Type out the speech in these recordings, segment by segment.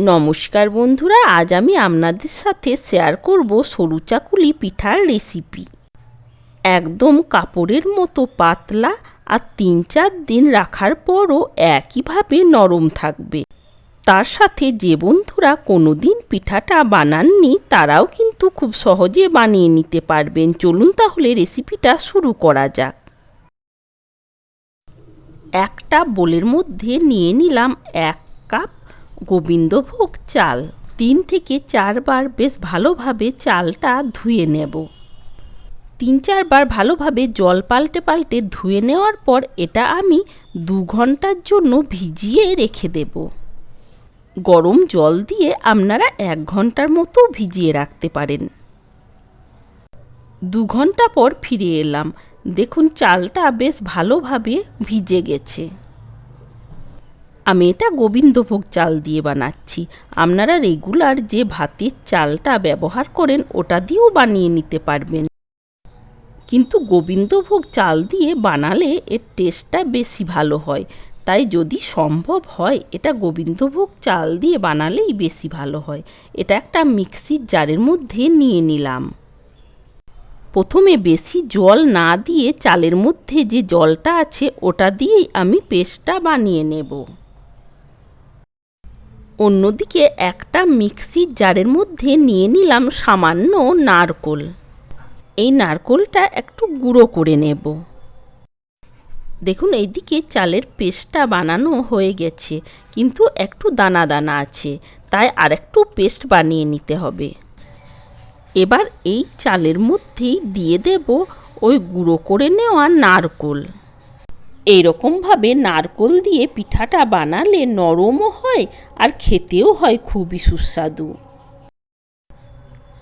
নমস্কার বন্ধুরা, আজ আমি আপনাদের সাথে শেয়ার করব সরু চাকুলি পিঠার রেসিপি একদম কাপড়ের মতো পাতলা আর তিন চার দিন রাখার পরও একইভাবে নরম থাকবে। তার সাথে যে বন্ধুরা কোনো দিন পিঠাটা বানাননি, তারাও কিন্তু খুব সহজে বানিয়ে নিতে পারবেন। চলুন তাহলে রেসিপিটা শুরু করা যাক। একটা বোলের মধ্যে নিয়ে নিলাম এক কাপ গোবিন্দভোগ চাল। তিন থেকে চারবার বেশ ভালোভাবে চালটা ধুয়ে নেব। তিন চারবার ভালোভাবে জল পাল্টে পাল্টে ধুয়ে নেওয়ার পর এটা আমি দু ঘণ্টার জন্য ভিজিয়ে রেখে দেব। গরম জল দিয়ে আপনারা এক ঘণ্টার মতো ভিজিয়ে রাখতে পারেন। দু ঘণ্টা পর ফিরে এলাম। দেখুন চালটা বেশ ভালোভাবে ভিজে গেছে। আমি এটা গোবিন্দভোগ চাল দিয়ে বানাচ্ছি। আপনারা রেগুলার যে ভাতের চালটা ব্যবহার করেন, ওটা দিয়েও বানিয়ে নিতে পারবেন। কিন্তু গোবিন্দভোগ চাল দিয়ে বানালে এর টেস্টটা বেশি ভালো হয়। তাই যদি সম্ভব হয়, এটা গোবিন্দভোগ চাল দিয়ে বানালেই বেশি ভালো হয়। এটা একটা মিক্সির জারের মধ্যে নিয়ে নিলাম। প্রথমে বেশি জল না দিয়ে চালের মধ্যে যে জলটা আছে, ওটা দিয়েই আমি পেস্টটা বানিয়ে নেব। অন্যদিকে একটা মিক্সির জারের মধ্যে নিয়ে নিলাম সামান্য নারকোল। এই নারকোলটা একটু গুঁড়ো করে নেব। দেখুন, এইদিকে চালের পেস্টটা বানানো হয়ে গেছে, কিন্তু একটু দানা দানা আছে, তাই আর একটু পেস্ট বানিয়ে নিতে হবে। এবার এই চালের মধ্যেই দিয়ে দেব ওই গুঁড়ো করে নেওয়া নারকোল। এইরকমভাবে নারকোল দিয়ে পিঠাটা বানালে নরমও হয় আর খেতেও হয় খুবই সুস্বাদু।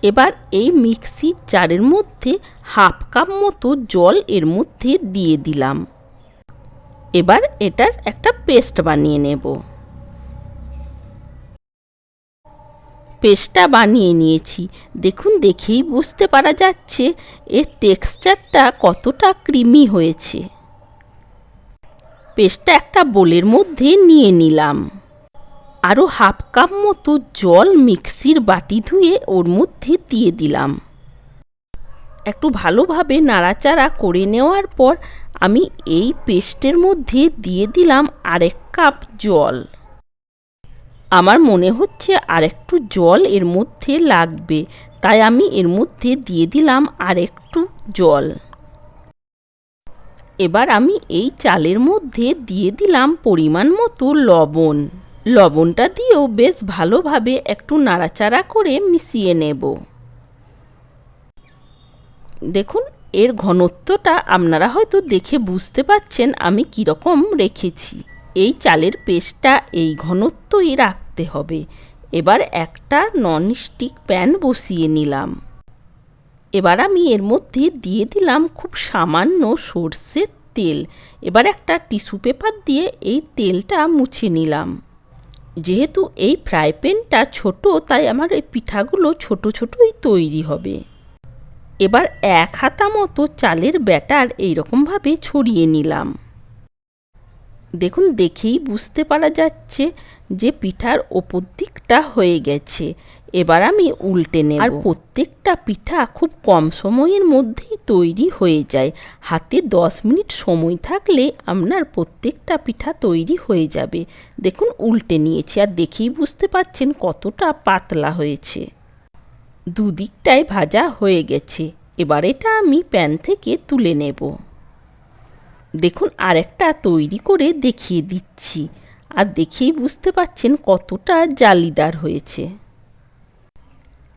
এবার এই মিক্সির জারের মধ্যে হাফ কাপ মতো জল এর মধ্যে দিয়ে দিলাম। এবার এটার একটা পেস্ট বানিয়ে নেব। পেস্টটা বানিয়ে নিয়েছি। দেখুন, দেখেই বুঝতে পারা যাচ্ছে এর টেক্সচারটা কতটা ক্রিমি হয়েছে। পেস্টটা একটা বোলের মধ্যে নিয়ে নিলাম। আরও হাফ কাপ মতো জল মিক্সির বাটি ধুয়ে ওর মধ্যে দিয়ে দিলাম। একটু ভালোভাবে নাড়াচাড়া করে নেওয়ার পর আমি এই পেস্টের মধ্যে দিয়ে দিলাম আরেক কাপ জল। আমার মনে হচ্ছে আরেকটু জল এর মধ্যে লাগবে, তাই আমি এর মধ্যে দিয়ে দিলাম আরেকটু জল। এবার আমি এই চালের মধ্যে দিয়ে দিলাম পরিমাণ মতো লবণ। লবণটা দিয়েও বেশ ভালোভাবে একটু নাড়াচাড়া করে মিশিয়ে নেব। দেখুন, এর ঘনত্বটা আপনারা হয়তো দেখে বুঝতে পাচ্ছেন আমি কীরকম রেখেছি। এই চালের পেস্টটা এই ঘনত্বই রাখতে হবে। এবার একটা ননস্টিক প্যান বসিয়ে নিলাম। এবার আমি এর মধ্যে দিয়ে দিলাম খুব সামান্য সর্ষের তেল। এবার একটা টিস্যু পেপার দিয়ে এই তেলটা মুছে নিলাম। যেহেতু এই ফ্রাই প্যানটা ছোটো, তাই আমার এই পিঠাগুলো ছোট ছোটোই তৈরি হবে। এবার এক হাতা মতো চালের ব্যাটার এইরকমভাবে ছড়িয়ে নিলাম। দেখুন, দেখেই বুঝতে পারা যাচ্ছে যে পিঠার ওপর দিকটা হয়ে গেছে। এবার আমি উল্টে নেব। আর প্রত্যেকটা পিঠা খুব কম সময়ের মধ্যেই তৈরি হয়ে যায়। হাতে দশ মিনিট সময় থাকলে আপনার প্রত্যেকটা পিঠা তৈরি হয়ে যাবে। দেখুন, উল্টে নিয়েছি। আর দেখেই বুঝতে পাচ্ছেন কতটা পাতলা হয়েছে। দুদিকটাই ভাজা হয়ে গেছে। এবার এটা আমি প্যান থেকে তুলে নেব। দেখুন, আরেকটা তৈরি করে দেখিয়ে দিচ্ছি। আর দেখেই বুঝতে পাচ্ছেন কতটা জালিদার হয়েছে।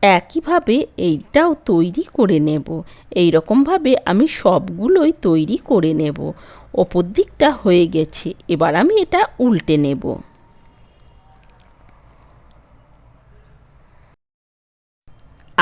একইভাবে এইটাও তৈরি করে নেব। এই রকমভাবে আমি সবগুলোই তৈরি করে নেব। ওপর দিকটা হয়ে গেছে। এবার আমি এটা উল্টে নেব।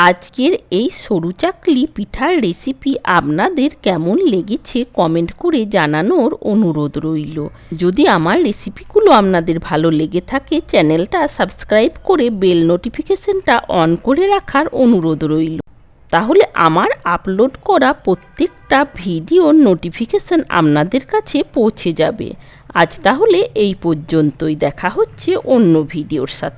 আজকের এই সরু চাকলি পিঠার রেসিপি আপনাদের কেমন লেগেছে কমেন্ট করে জানানোর অনুরোধ রইল। যদি আমার রেসিপিগুলো আপনাদের ভালো লেগে থাকে চ্যানেলটা সাবস্ক্রাইব করে বেল নোটিফিকেশনটা অন করে রাখার অনুরোধ রইল। তাহলে আমার আপলোড করা প্রত্যেকটা ভিডিওর নোটিফিকেশন আপনাদের কাছে পৌঁছে যাবে। আজ তাহলে এই পর্যন্তই। দেখা হচ্ছে অন্য ভিডিওর সাথে।